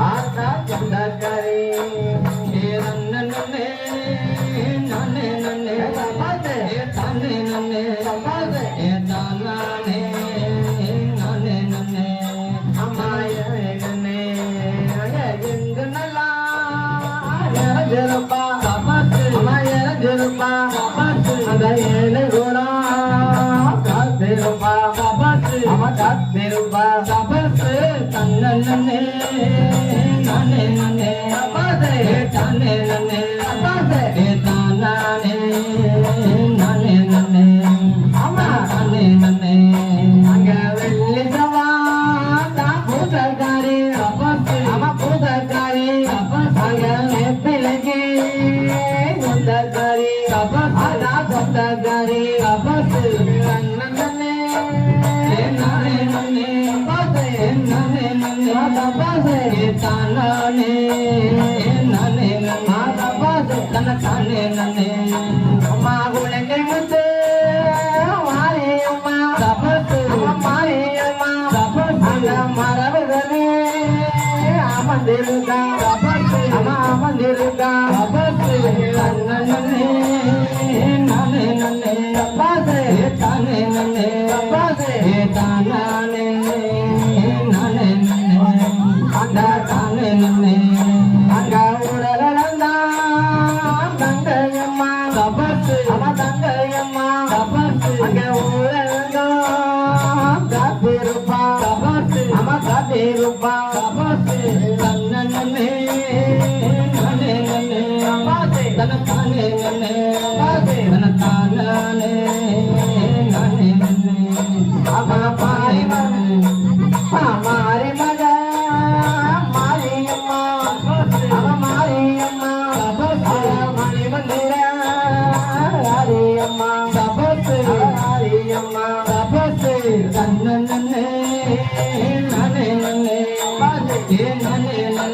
ஆத்தா சொந்தக்காரி ஏ நன்னே நன்னே நன்னே நன்னே தப்பாது ஏ தானே நன்னே தப்பாது ஏ தானானே நானே நன்னே அம்மாயனே எங்கு நல்லா இறஞ்சிருப்பா தபாத்து அம்மா இறஞ்சிருப்பா தபாத்து அந்த ஏழு குணா காத்திருப்பா காத்திருப்பா தபாத்து தன்னே நானே நானே. நன்னே தானே நானே. தப்பாது ஏ தானானே நானே நன்னே ஆமா. தானே நானே. அங்க வெள்ளி சவா பூதக்காரி பூசக்காரி தபாத்து அம்மா பூசக்காரி அங்க நெப்பிலைக்கு சொந்தக்காரி அதான் சொந்தக்காரி தபாத்து பாசே ஏ நானே நன்னே பாசே ஏ தானானே நானே நன்னே பாசே தன்ன தானே நன்னே அம்மா குழந்தை முத்து மாரியம்மா தபாத்து அம்மா மாரியம்மா அந்த மரபுகளே அமர்ந்திருக்கா அம்மா அமர்ந்திருக்கா தபாத்து தன்னே நானே நன்னே பாசே ஏ தானே நன்னே அந்த தானே நன்னே அங்க தங்கையம்மா தபாத்து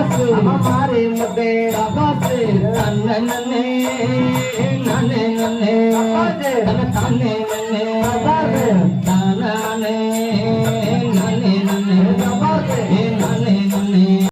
தபாத்து அம்மா மாறி முத்தே தபாத்து தன்ன நன்னே நானே நன்னே. தபாத்து